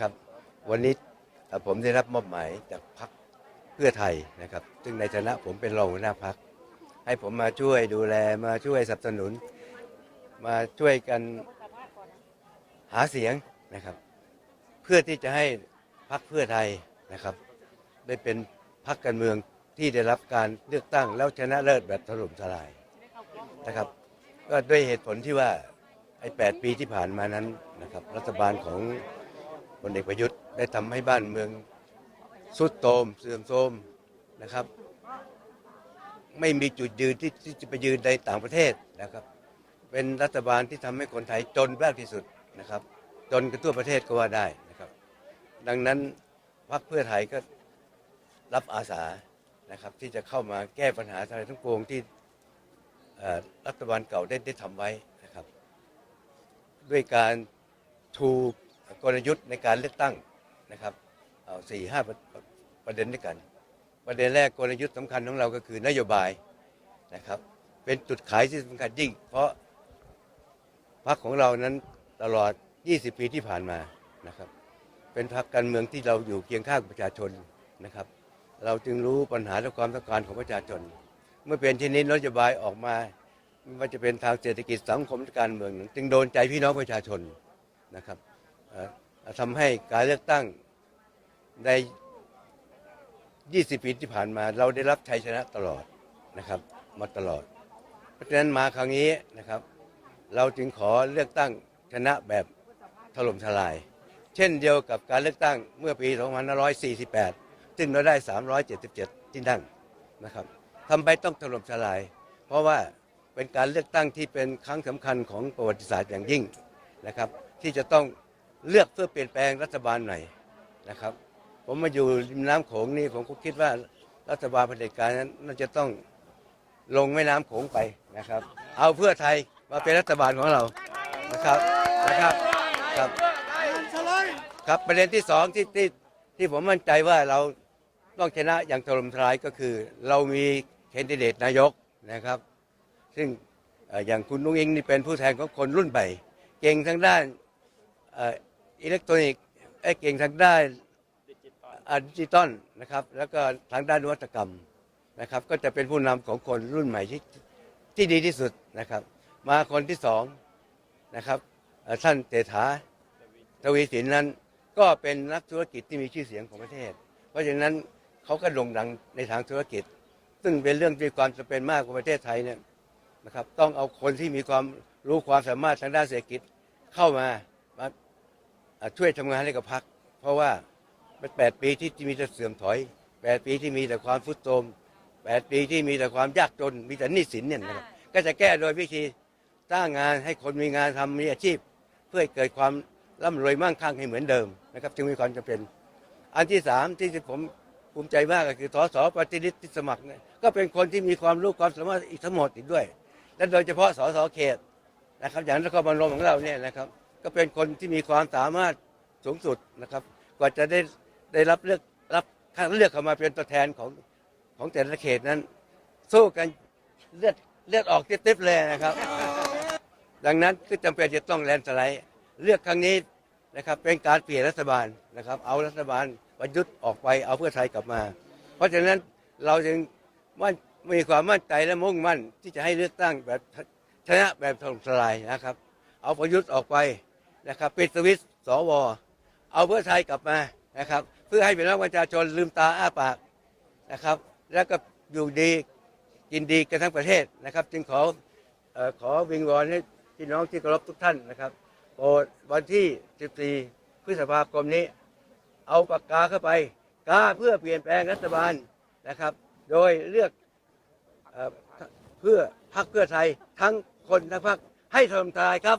ครับวันนี้ผมได้รับมอบหมายจากพรรคเพื่อไทยนะครับ ซึ่งในฐานะผมเป็นรองหัวหน้าพรรคให้ผมมาช่วยดูแลมาช่วยสนับสนุน มาช่วยกันหาเสียงนะครับ เพื่อที่จะให้พรรคเพื่อไทยนะครับ ได้เป็นพรรคการเมืองที่ได้รับการเลือกตั้งแล้วชนะเลิศแบบถล่มทลายนะครับ ก็ด้วยเหตุผลที่ว่าไอ้แปดปีที่ผ่านมานั้นนะครับ รัฐบาลของ พลเอกประยุทธ์ได้ทำให้บ้านเมืองสุดโทมเสื่อมโทรมนะครับ ไม่มีจุดยืนที่ที่จะไปยืนในต่างประเทศนะครับ เป็นรัฐบาลที่ทำให้คนไทยจนมากที่สุดนะครับ จนกันทั่วประเทศก็ว่าได้นะครับ ดังนั้นพรรคเพื่อไทยก็รับอาสานะครับ ที่จะเข้ามาแก้ปัญหาอะไรทั้งปวงที่รัฐบาลเก่าได้ได้ทำไว้นะครับ ด้วยการชูก กลยุทธ์ในการเลือกตั้งนะครับเอาสี่ห้าประเด็นด้วยกัน ประเด็นแรกกลยุทธ์สำคัญของเราก็คือนโยบายนะครับเป็นจุดขายที่สำคัญยิ่ง เพราะพรรคของเรานั้นตลอด 20 ปีที่ผ่านมานะครับ เป็นพรรคการเมืองที่เราอยู่เคียงข้างประชาชนนะครับ เราจึงรู้ปัญหาและความต้องการของประชาชน เมื่อเป็นเช่นนี้นโยบายออกมาไม่ว่าจะเป็นทางเศรษฐกิจสังคมการเมือง จึงโดนใจพี่น้องประชาชนนะครับ ทำให้การเลือกตั้งใน 20 ปีที่ผ่านมา เราได้รับชัยชนะตลอดนะครับ มาตลอด เพราะฉะนั้นมาครั้งนี้นะครับ เราจึงขอเลือกตั้งชนะแบบถล่มทลาย เช่นเดียวกับการเลือกตั้งเมื่อปี 2548 ซึ่งเราได้ 377 ที่นั่งนะครับทำไปต้องถล่มทลาย เพราะว่าเป็นการเลือกตั้งที่เป็นครั้งสำคัญของประวัติศาสตร์อย่างยิ่งนะครับ ที่จะต้อง เลือกเพื่อเปลี่ยนแปลงรัฐบาลใหม่นะครับ ผมมาอยู่ริมน้ำโขงนี่ผมก็คิดว่ารัฐบาลเผด็จการนั้นน่าจะต้องลงแม่น้ำโขงไปนะครับ เอาเพื่อไทยมาเป็นรัฐบาลของเรานะครับนะครับครับครับประเด็นที่สองที่ที่ที่ผมมั่นใจว่าเราต้องชนะอย่างถล่มทลายก็คือ เรามีแคนดิเดตนายกนะครับ ซึ่งอย่างคุณนุ้งอิงนี่เป็นผู้แทนของคนรุ่นใหม่เก่งทางด้าน อิเล็กทรอนิกส์เอ้เก่งทางด้านดิจิตอลนะครับ แล้วก็ทางด้านนวัตกรรมนะครับ ก็จะเป็นผู้นำของคนรุ่นใหม่ที่ที่ดีที่สุดนะครับ มาคนที่สองนะครับท่านเศรษฐาทวีสินนั้น ก็เป็นนักธุรกิจที่มีชื่อเสียงของประเทศ เพราะฉะนั้นเขาก็โด่งดังในทางธุรกิจ ซึ่งเป็นเรื่องที่ความจำเป็นมากของประเทศไทยเนี่ยนะครับ ต้องเอาคนที่มีความรู้ความสามารถทางด้านเศรษฐกิจเข้ามามา ช่วยทำงานให้กับพรรคเพราะว่าเป็นแปดปีที่มีแต่เสื่อมถอยแปดปีที่มีแต่ความฟุดโทรมแปดปีที่มีแต่ความยากจนมีแต่หนี้สินเนี่ยนะครับก็จะแก้โดยวิธีสร้างงานให้คนมีงานทำมีอาชีพ เพื่อให้เกิดความร่ำรวยมั่งคั่งให้เหมือนเดิมนะครับจึงมีความจำเป็น อันที่สามที่ผมภูมิใจมากก็คือสสปฏิริษีที่สมัครเนี่ยก็เป็นคนที่มีความรู้ความสามารถอีกทั้งหมดอีกด้วย และโดยเฉพาะสสเขตนะครับอย่างนครพนมของเราเนี่ยนะครับ ก็เป็นคนที่มีความสามารถสูงสุดนะครับ กว่าจะได้ได้รับเลือกรับคัดเลือกเข้ามาเป็นตัวแทนของของแต่ละเขตนั้น สู้กันเลือดเลือดออกติ๊บๆเลยนะครับ ดังนั้นก็จำเป็นจะต้องแลนด์สไลด์เลือกครั้งนี้นะครับเป็นการเปลี่ยนรัฐบาลนะครับ เอารัฐบาลประยุทธ์ออกไปเอาเพื่อไทยกลับมา เพราะฉะนั้นเราจึงมั่นมีความมั่นใจและมุ่งมั่นที่จะให้เลือกตั้งแบบชนะแบบถล่มทลายนะครับ เอาประยุทธ์ออกไป นะครับปิดสวิตสวเอาเพื่อไทยกลับมานะครับ เพื่อให้พี่น้องประชาชนลืมตาอ้าปากนะครับ แล้วก็อยู่ดีกินดีกันทั้งประเทศนะครับ จึงขอออขอวิงวอนให้พี่น้องที่เคารพทุกท่านนะครับโปรดวันที่ 14 พฤษภาคมนี้ เอาปากกาเข้าไปกาเพื่อเปลี่ยนแปลงรัฐบาลนะครับ โดยเลือกเอเพื่อพรรคเพื่อไทยทั้งคนทั้งพรรคให้ถล่มทลายครับ